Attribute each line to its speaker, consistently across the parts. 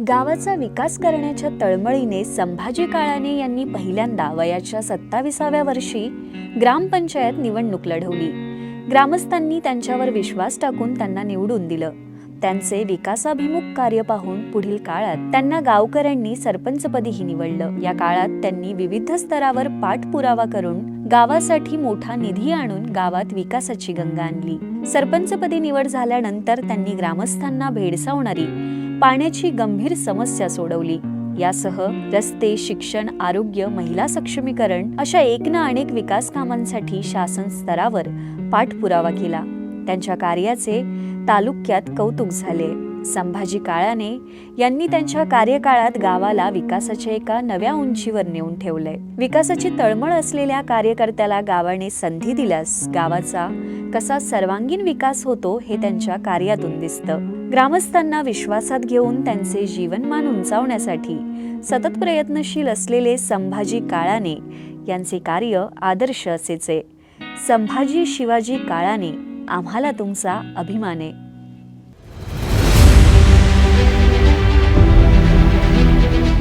Speaker 1: गावाचा विकास करण्याच्या तळमळीने संभाजी काळाने यांनी पहिल्यांदा वयाच्या सत्ताविसाव्या वर्षी ग्रामपंचायत निवडणूक लढवली. ग्रामस्थांनी त्यांच्यावर विश्वास टाकून त्यांना निवडून दिलं. त्यांचे विकासाभिमुख कार्य पाहून पुढील काळात त्यांना गावकऱ्यांनी सरपंचपदीही निवडलं. या काळात त्यांनी विविध स्तरावर पाठपुरावा करून गावासाठी मोठा निधी आणून गावात विकासाची गंगा आणली. सरपंचपदी निवड झाल्यानंतर त्यांनी ग्रामस्थांना भेडसावणारी पाण्याची गंभीर समस्या सोडवली. यासह रस्ते शिक्षण आरोग्य महिला सक्षमीकरण अशा एक ना अनेक विकास कामांसाठी शासन स्तरावर पाठपुरावा केला. त्यांच्या कार्याचे तालुक्यात कौतुक झाले. संभाजी काळाने यांनी त्यांच्या कार्यकाळात गावाला विकासाच्या एका नव्या उंचीवर नेऊन ठेवलंय. विकासाची तळमळ असलेल्या कार्यकर्त्याला गावाने संधी दिल्यास गावाचा कसा सर्वांगीण विकास होतो हे त्यांच्या कार्यातून दिसतं. ग्रामस्थांना विश्वासात घेऊन त्यांचे जीवनमान उंचावण्यासाठी सतत प्रयत्नशील असलेले संभाजी काळाने यांचे कार्य आदर्श असेचे. संभाजी शिवाजी काळाने आम्हाला तुमचा अभिमान आहे.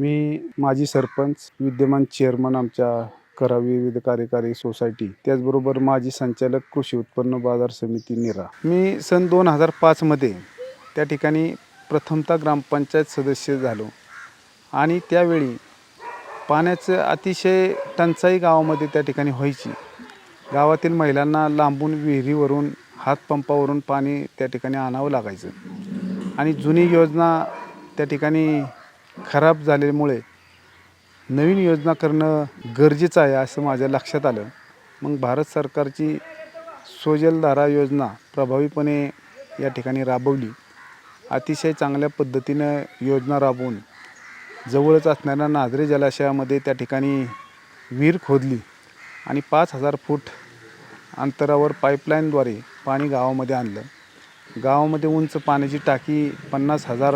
Speaker 2: मी माजी सरपंच विद्यमान चेअरमन आमच्या करावी विविध कार्यकारी सोसायटी त्याचबरोबर माजी संचालक कृषी उत्पन्न बाजार समिती निरा. मी सन दोन हजार पाचमध्ये त्या ठिकाणी प्रथमतः ग्रामपंचायत सदस्य झालो. आणि त्यावेळी पाण्याचं अतिशय टंचाई गावामध्ये त्या ठिकाणी व्हायची. गावातील महिलांना लांबून विहिरीवरून हातपंपावरून पाणी त्या ठिकाणी आणावं लागायचं. आणि जुनी योजना त्या ठिकाणी खराब झाल्यामुळे नवीन योजना करणं गरजेचं आहे असं माझ्या लक्षात आलं. मग भारत सरकारची सोजलधारा योजना प्रभावीपणे या ठिकाणी राबवली. अतिशय चांगल्या पद्धतीनं योजना राबवून जवळच असणाऱ्या नाझरे जलाशयामध्ये त्या ठिकाणी विहीर खोदली आणि पाच हजार फूट अंतरावर पाईपलाईनद्वारे पाणी गावामध्ये आणलं. गावामध्ये उंच पाण्याची टाकी पन्नास हजार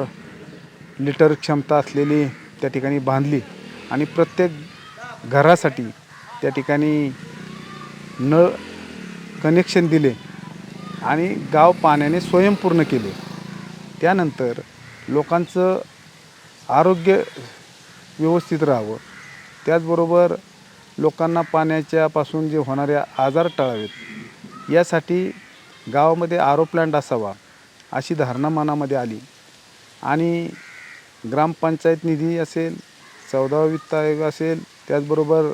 Speaker 2: लिटर क्षमता असलेली त्या ठिकाणी बांधली आणि प्रत्येक घरासाठी त्या ठिकाणी नळ कनेक्शन दिले आणि गाव पाण्याने स्वयंपूर्ण केले. त्यानंतर लोकांचं आरोग्य व्यवस्थित राहावं. त्याचबरोबर लोकांना पाण्याच्यापासून जे होणारे आजार टाळावेत यासाठी गावामध्ये आरो प्लॅन्ट असावा अशी धारणा मनामध्ये आली. आणि ग्रामपंचायत निधी असेल चौदावा वित्त आयोग असेल त्याचबरोबर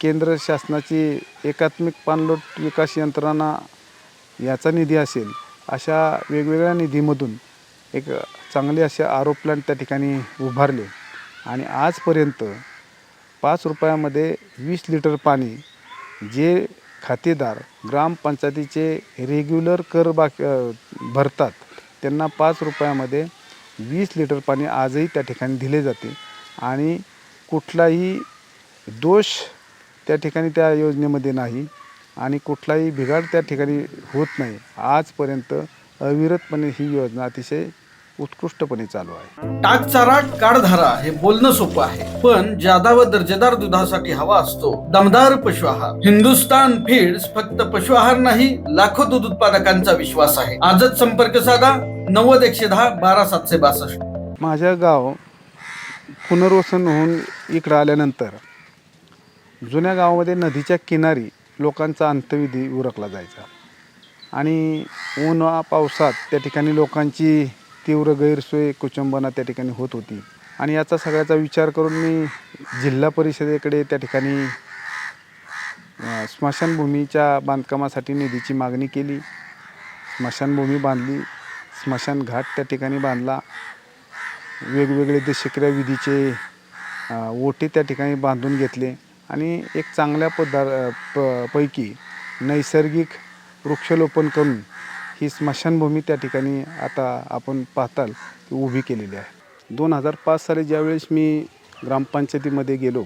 Speaker 2: केंद्र शासनाची एकात्मिक पाणलोट विकास यंत्रणा याचा निधी असेल अशा वेगवेगळ्या निधीमधून एक चांगले असे आरो प्लॅन्ट त्या ठिकाणी उभारले. आणि आजपर्यंत पाच रुपयामध्ये वीस लिटर पाणी जे खातेदार ग्रामपंचायतीचे रेग्युलर कर बाक भरतात त्यांना पाच रुपयामध्ये वीस लिटर पाणी आजही त्या ठिकाणी दिले जाते. आणि कुठलाही दोष त्या ठिकाणी त्या योजनेमध्ये नाही आणि कुठलाही बिघाड त्या ठिकाणी होत नाही. आजपर्यंत अविरतपणे ही योजना अतिशय उत्कृष्टपणे चालू आहे.
Speaker 3: टाक चारा काढधारा हे बोलणं सोपं आहे. पण जादा व दर्जेदार दुधासाठी हवा असतो दमदार पशु आहार हिंदुस्तान फीड्स फक्त पशु आहार नाही लाखो दूध उत्पादकांचा विश्वास आहे. आजच संपर्क साधा. नव्वद एकशे दहा बारा सातशे बासष्ट.
Speaker 2: माझ्या गाव पुनर्वसन होऊन इकडं आल्यानंतर जुन्या गावामध्ये नदीच्या किनारी लोकांचा अंत्यविधी उरकला जायचा. आणि उन्हा पावसात त्या ठिकाणी लोकांची तीव्र गैरसोय कुचंबना त्या ठिकाणी होत होती. आणि याचा सगळ्याचा विचार करून मी जिल्हा परिषदेकडे त्या ठिकाणी स्मशानभूमीच्या बांधकामासाठी निधीची मागणी केली. स्मशानभूमी बांधली. स्मशान घाट त्या ठिकाणी बांधला. वेगवेगळे दशक्रिया विधीचे ओटे त्या ठिकाणी बांधून घेतले. आणि एक चांगल्या पदार प पैकी नैसर्गिक वृक्षलोपन करून ही स्मशानभूमी त्या ठिकाणी आता आपण पाहताल ती उभी केलेली आहे. दोन हजार पाच साली ज्यावेळेस मी ग्रामपंचायतीमध्ये गेलो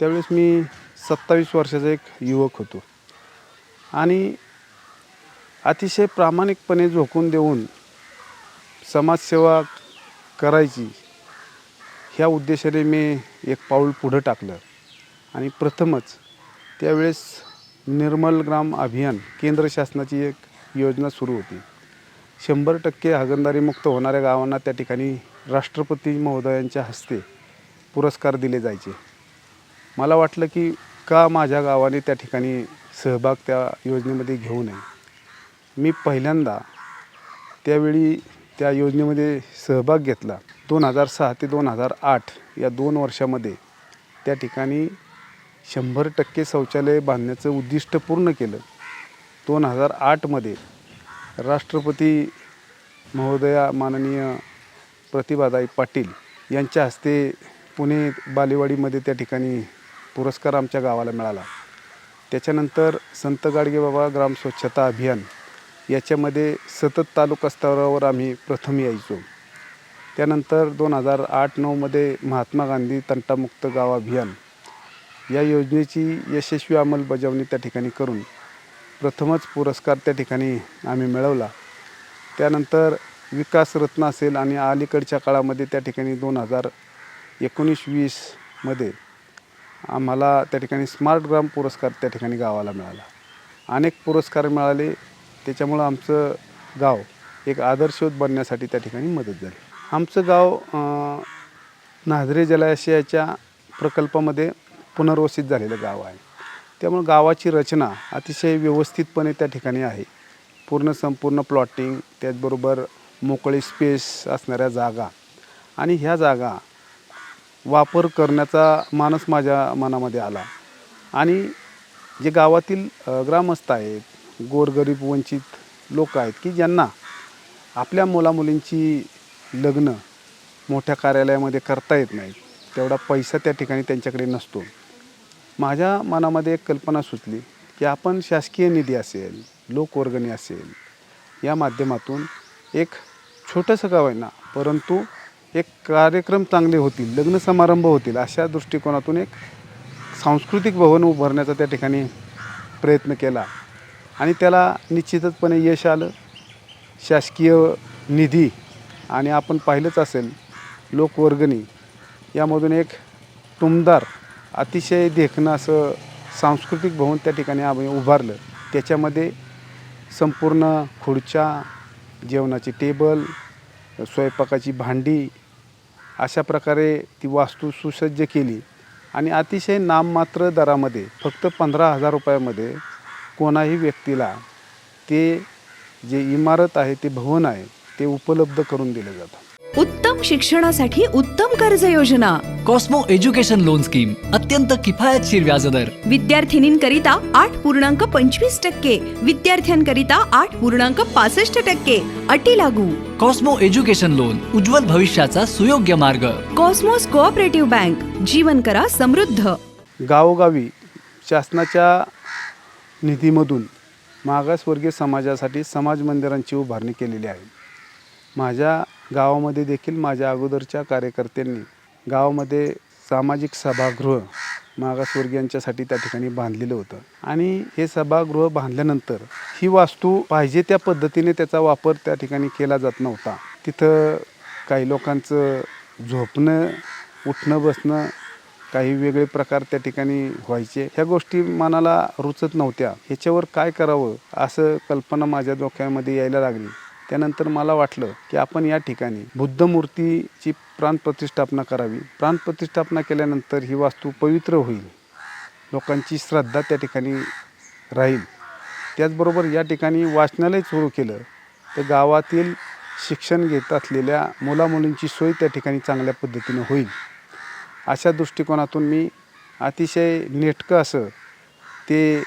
Speaker 2: त्यावेळेस मी सत्तावीस वर्षाचा एक युवक होतो. आणि अतिशय प्रामाणिकपणे झोकून देऊन समाजसेवा करायची ह्या उद्देशाने मी एक पाऊल पुढं टाकलं. आणि प्रथमच त्यावेळेस निर्मल ग्राम अभियान केंद्र शासनाची एक योजना सुरू होती. शंभर टक्के हगणदारीमुक्त होणाऱ्या गावांना त्या ठिकाणी राष्ट्रपती महोदयांच्या हस्ते पुरस्कार दिले जायचे. मला वाटलं की का माझ्या गावाने त्या ठिकाणी सहभाग त्या योजनेमध्ये घेऊ नये. मी पहिल्यांदा त्यावेळी त्या योजनेमध्ये सहभाग घेतला. दोन हजार सहा ते दोन हजार आठ या दोन वर्षामध्ये त्या ठिकाणी शंभर टक्के शौचालय बांधण्याचं उद्दिष्ट पूर्ण केलं. दोन हजार आठमध्ये राष्ट्रपती महोदया माननीय प्रतिभादाई पाटील यांच्या हस्ते पुणे बालेवाडीमध्ये त्या ठिकाणी पुरस्कार आमच्या गावाला मिळाला. त्याच्यानंतर संत गाडगेबाबा ग्राम स्वच्छता अभियान याच्यामध्ये सतत तालुका स्तरावर आम्ही प्रथम यायचो. त्यानंतर दोन हजार आठ नऊमध्ये महात्मा गांधी तंटामुक्त गाव अभियान या योजनेची यशस्वी अंमलबजावणी त्या ठिकाणी करून प्रथमच पुरस्कार त्या ठिकाणी आम्ही मिळवला. त्यानंतर विकास रत्न असेल आणि अलीकडच्या काळामध्ये त्या ठिकाणी दोन हजार एकोणीस वीसमध्ये आम्हाला त्या ठिकाणी स्मार्ट ग्राम पुरस्कार त्या ठिकाणी गावाला मिळाला. अनेक पुरस्कार मिळाले. त्याच्यामुळं आमचं गाव एक आदर्शवत बनण्यासाठी त्या ठिकाणी मदत झाली. आमचं गाव नाझरे जलाशयाच्या प्रकल्पामध्ये पुनर्वसित झालेलं गाव आहे. त्यामुळं गावाची रचना अतिशय व्यवस्थितपणे त्या ठिकाणी आहे. पूर्ण संपूर्ण प्लॉटिंग त्याचबरोबर मोकळी स्पेस असणाऱ्या जागा आणि ह्या जागा वापर करण्याचा मानस माझ्या मनामध्ये आला. आणि जे गावातील ग्रामस्थ आहेत गोरगरीब वंचित लोक आहेत की ज्यांना आपल्या मुलामुलींची लग्न मोठ्या कार्यालयामध्ये करता येत नाहीत तेवढा पैसा त्या ठिकाणी त्यांच्याकडे नसतो. माझ्या मनामध्ये एक कल्पना सुचली की आपण शासकीय निधी असेल लोकवर्गणी असेल या माध्यमातून एक छोटंसं गाव आहे ना परंतु एक कार्यक्रम चांगले होतील लग्न समारंभ होतील अशा दृष्टिकोनातून एक सांस्कृतिक भवन उभारण्याचा त्या ठिकाणी प्रयत्न केला. आणि त्याला निश्चितचपणे यश आलं. शासकीय निधी आणि आपण पाहिलंच असेल लोकवर्गणी यामधून एक टुमदार अतिशय देखणं असं सांस्कृतिक भवन त्या ठिकाणी आम्ही उभारलं. त्याच्यामध्ये संपूर्ण खुर्च्या जेवणाची टेबल स्वयंपाकाची भांडी अशा प्रकारे ती वास्तू सुसज्ज केली. आणि अतिशय नाममात्र दरामध्ये फक्त पंधरा हजार रुपयामध्ये कोणाही व्यक्तीला ते जे इमारत आहे ते भवन आहे ते उपलब्ध करून दिलं जातं.
Speaker 4: उत्तम शिक्षणासाठी उत्तम कर्ज योजना.
Speaker 5: कॉस्मो एज्युकेशन लोन स्कीम अत्यंत किफायतशीर व्याजदर.
Speaker 4: विद्यार्थिनींकरिता आठ पूर्णांक पंचवीस टक्के. विद्यार्थ्यांकरिता आठ पूर्णांक पासष्ट टक्के. अटी लागू.
Speaker 5: कॉस्मो एज्युकेशन लोन उज्ज्वल भविष्याचा सुयोग्य मार्ग.
Speaker 4: कॉस्मोस कोऑपरेटिव्ह बँक जीवन करा समृद्ध.
Speaker 2: गावोगावी शासनाच्या निधीमधून मागासवर्गीय समाजासाठी समाज मंदिरांची उभारणी केलेली आहे. माझ्या गावामध्ये देखील माझ्या अगोदरच्या कार्यकर्त्यांनी गावामध्ये सामाजिक सभागृह मागासवर्गीयांच्यासाठी त्या ठिकाणी बांधलेलं होतं. आणि हे सभागृह बांधल्यानंतर ही वास्तू पाहिजे त्या पद्धतीने त्याचा वापर त्या ठिकाणी केला जात नव्हता. तिथं काही लोकांचं झोपणं उठणं बसणं काही वेगळे प्रकार त्या ठिकाणी व्हायचे. ह्या गोष्टी मनाला रुचत नव्हत्या. ह्याच्यावर काय करावं असं कल्पना माझ्या डोक्यामध्ये यायला लागली. त्यानंतर मला वाटलं की आपण या ठिकाणी बुद्ध मूर्तीची प्राणप्रतिष्ठापना करावी. प्राणप्रतिष्ठापना केल्यानंतर ही वास्तू पवित्र होईल. लोकांची श्रद्धा त्या ठिकाणी राहील. त्याचबरोबर या ठिकाणी वाचनालय सुरू केलं. तर गावातील शिक्षण घेत असलेल्या मुलामुलींची सोय त्या ठिकाणी चांगल्या पद्धतीनं होईल. अशा दृष्टिकोनातून मी अतिशय नेटकं असं ते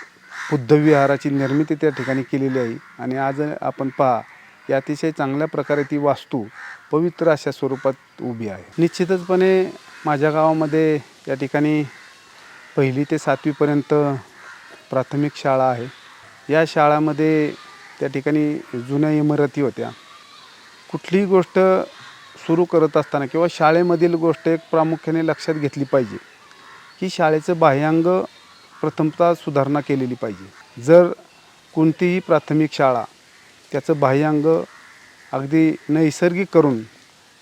Speaker 2: बुद्धविहाराची निर्मिती त्या ठिकाणी केलेली आहे. आणि आज आपण पहा की अतिशय चांगल्या प्रकारे ती वास्तू पवित्र अशा स्वरूपात उभी आहे. निश्चितचपणे माझ्या गावामध्ये या ठिकाणी पहिली ते सातवीपर्यंत प्राथमिक शाळा आहे. या शाळामध्ये त्या ठिकाणी जुन्या इमारती होत्या. कुठलीही गोष्ट सुरू करत असताना किंवा शाळेमधील गोष्ट एक प्रामुख्याने लक्षात घेतली पाहिजे की शाळेचं बाह्यांग प्रथमतः सुधारणा केलेली पाहिजे. जर कोणतीही प्राथमिक शाळा त्याचं बाह्यांग अगदी नैसर्गिक करून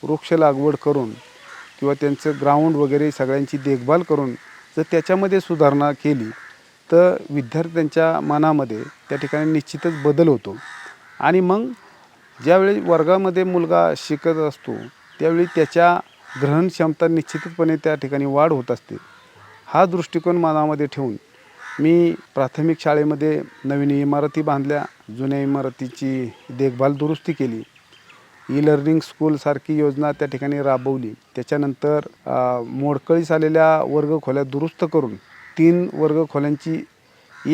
Speaker 2: वृक्ष लागवड करून किंवा त्यांचं ग्राउंड वगैरे सगळ्यांची देखभाल करून जर त्याच्यामध्ये सुधारणा केली तर विद्यार्थ्यांच्या मनामध्ये त्या ठिकाणी निश्चितच बदल होतो. आणि मग ज्यावेळी वर्गामध्ये मुलगा शिकत असतो त्यावेळी त्याच्या ग्रहणक्षमता निश्चितपणे त्या ठिकाणी वाढ होत असते. हा दृष्टिकोन मनामध्ये ठेवून मी प्राथमिक शाळेमध्ये नवीन इमारती बांधल्या जुन्या इमारतीची देखभाल दुरुस्ती केली. ई लर्निंग स्कूलसारखी योजना त्या ठिकाणी राबवली. त्याच्यानंतर मोडकळीस आलेल्या वर्गखोल्या दुरुस्त करून तीन वर्गखोल्यांची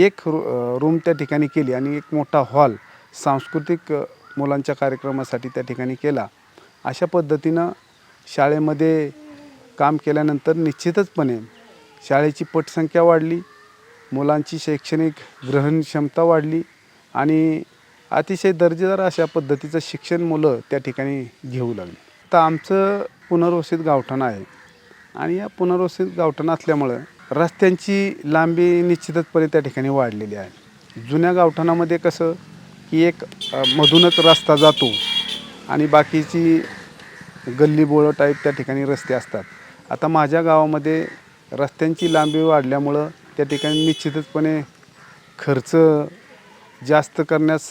Speaker 2: एक रू रूम त्या ठिकाणी केली आणि एक मोठा हॉल सांस्कृतिक मुलांच्या कार्यक्रमासाठी त्या ठिकाणी केला. अशा पद्धतीनं शाळेमध्ये काम केल्यानंतर निश्चितचपणे शाळेची पटसंख्या वाढली मुलांची शैक्षणिक ग्रहण क्षमता वाढली आणि अतिशय दर्जेदार अशा पद्धतीचं शिक्षण मुलं त्या ठिकाणी घेऊ लागली. तर आमचं पुनर्वसित गावठाण आहे आणि या पुनर्वसित गावठाण असल्यामुळं रस्त्यांची लांबी निश्चितचपणे त्या ठिकाणी वाढलेली आहे. जुन्या गावठाणामध्ये कसं की एक मधूनच रस्ता जातो आणि बाकीची गल्ली बोळं टाईप त्या ठिकाणी रस्ते असतात. आता माझ्या गावामध्ये रस्त्यांची लांबी वाढल्यामुळं त्या ठिकाणी निश्चितचपणे खर्च जास्त करण्यास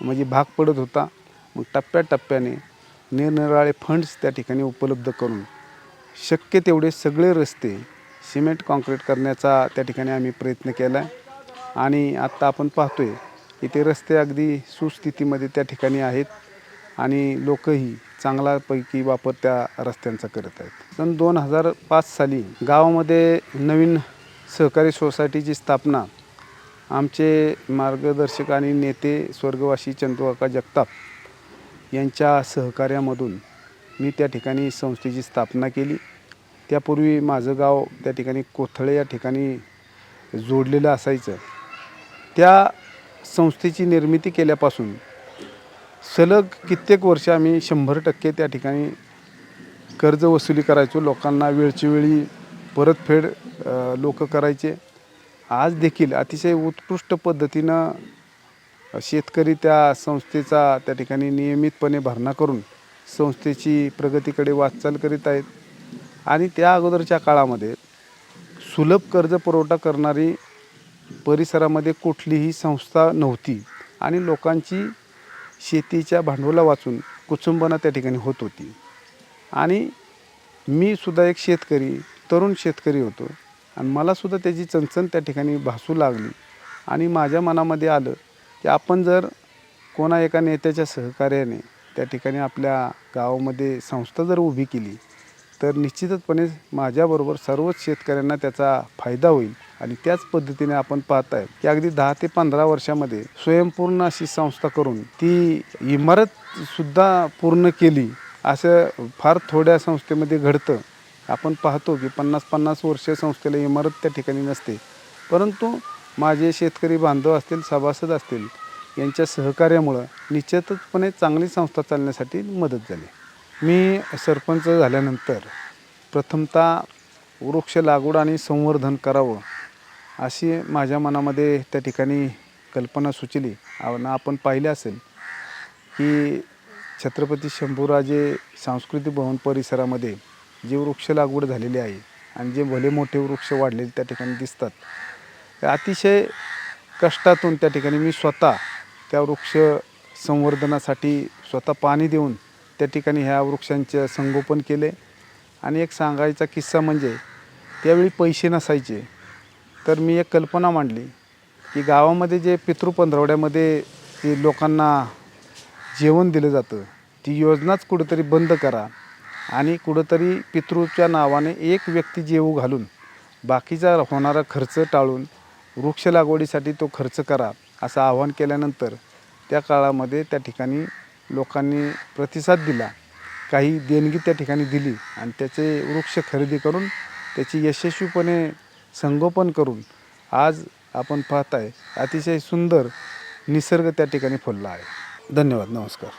Speaker 2: म्हणजे भाग पडत होता. मग टप्प्याटप्प्याने निरनिराळे फंड्स त्या ठिकाणी उपलब्ध करून शक्य तेवढे सगळे रस्ते सिमेंट कॉन्क्रीट करण्याचा त्या ठिकाणी आम्ही प्रयत्न केला आहे आणि आत्ता आपण पाहतोय इथे रस्ते अगदी सुस्थितीमध्ये त्या ठिकाणी आहेत आणि लोकही चांगल्यापैकी वापर त्या रस्त्यांचा करत आहेत. पण दोन हजार पाच साली गावामध्ये नवीन सहकारी सोसायटीची स्थापना आमचे मार्गदर्शक आणि नेते स्वर्गवासी चंदुकाका जगताप यांच्या सहकार्यामधून मी त्या ठिकाणी संस्थेची स्थापना केली. त्यापूर्वी माझं गाव त्या ठिकाणी कोथळे या ठिकाणी जोडलेलं असायचं. त्या संस्थेची निर्मिती केल्यापासून सलग कित्येक वर्ष आम्ही शंभर टक्के त्या ठिकाणी कर्ज वसुली करायचो. लोकांना वेळची वेळी परतफेड लोक करायचे. आज देखील अतिशय उत्कृष्ट पद्धतीनं शेतकरी त्या संस्थेचा त्या ठिकाणी नियमितपणे भरणा करून संस्थेची प्रगतीकडे वाटचाल करीत आहेत. आणि त्या अगोदरच्या काळामध्ये सुलभ कर्ज पुरवठा करणारी परिसरामध्ये कुठलीही संस्था नव्हती आणि लोकांची शेतीच्या भांडवला वाचून कुचुंबना त्या ठिकाणी होत होती. आणि मी सुद्धा एक शेतकरी तरुण शेतकरी होतो. आणि मलासुद्धा त्याची चणचण त्या ठिकाणी भासू लागली. आणि माझ्या मनामध्ये आलं की आपण जर कोणा एका नेत्याच्या सहकार्याने त्या ठिकाणी आपल्या गावामध्ये संस्था जर उभी केली तर निश्चितपणे माझ्याबरोबर सर्वच शेतकऱ्यांना त्याचा फायदा होईल आणि त्याच पद्धतीने आपण पाहत आहे की अगदी दहा ते पंधरा वर्षामध्ये स्वयंपूर्ण अशी संस्था करून ती इमारतसुद्धा पूर्ण केली. असं फार थोड्या संस्थेमध्ये घडतं. आपण पाहतो की पन्नास पन्नास वर्ष संस्थेला इमारत त्या ठिकाणी नसते. परंतु माझे शेतकरी बांधव असतील सभासद असतील यांच्या सहकार्यामुळं निश्चितपणे चांगली संस्था चालण्यासाठी मदत झाली. मी सरपंच झाल्यानंतर प्रथमतः वृक्ष लागवड आणि संवर्धन करावं अशी माझ्या मनामध्ये त्या ठिकाणी कल्पना सुचली. आणि आपण पाहिले असेल की छत्रपती शंभूराजे सांस्कृतिक भवन परिसरामध्ये जी वृक्ष लागवड झालेली आहे आणि जे भले मोठे वृक्ष वाढलेले त्या ठिकाणी दिसतात ते अतिशय कष्टातून त्या ठिकाणी मी स्वतः त्या वृक्ष संवर्धनासाठी स्वतः पाणी देऊन त्या ठिकाणी ह्या वृक्षांचे संगोपन केले. आणि एक सांगायचा किस्सा म्हणजे त्यावेळी पैसे नसायचे. तर मी एक कल्पना मांडली की गावामध्ये जे पितृ पंधरवड्यामध्ये जे लोकांना जेवण दिलं जातं ती योजनाच कुठंतरी बंद करा. आणि कुठंतरी पितृच्या नावाने एक व्यक्ती जेवू घालून बाकीचा होणारा खर्च टाळून वृक्ष लागवडीसाठी तो खर्च करा असं आवाहन केल्यानंतर त्या काळामध्ये त्या ठिकाणी लोकांनी प्रतिसाद दिला काही देणगी त्या ठिकाणी दिली आणि त्याचे वृक्ष खरेदी करून त्याची यशस्वीपणे संगोपन करून आज आपण पाहताय अतिशय सुंदर निसर्ग त्या ठिकाणी फुलला आहे. धन्यवाद नमस्कार.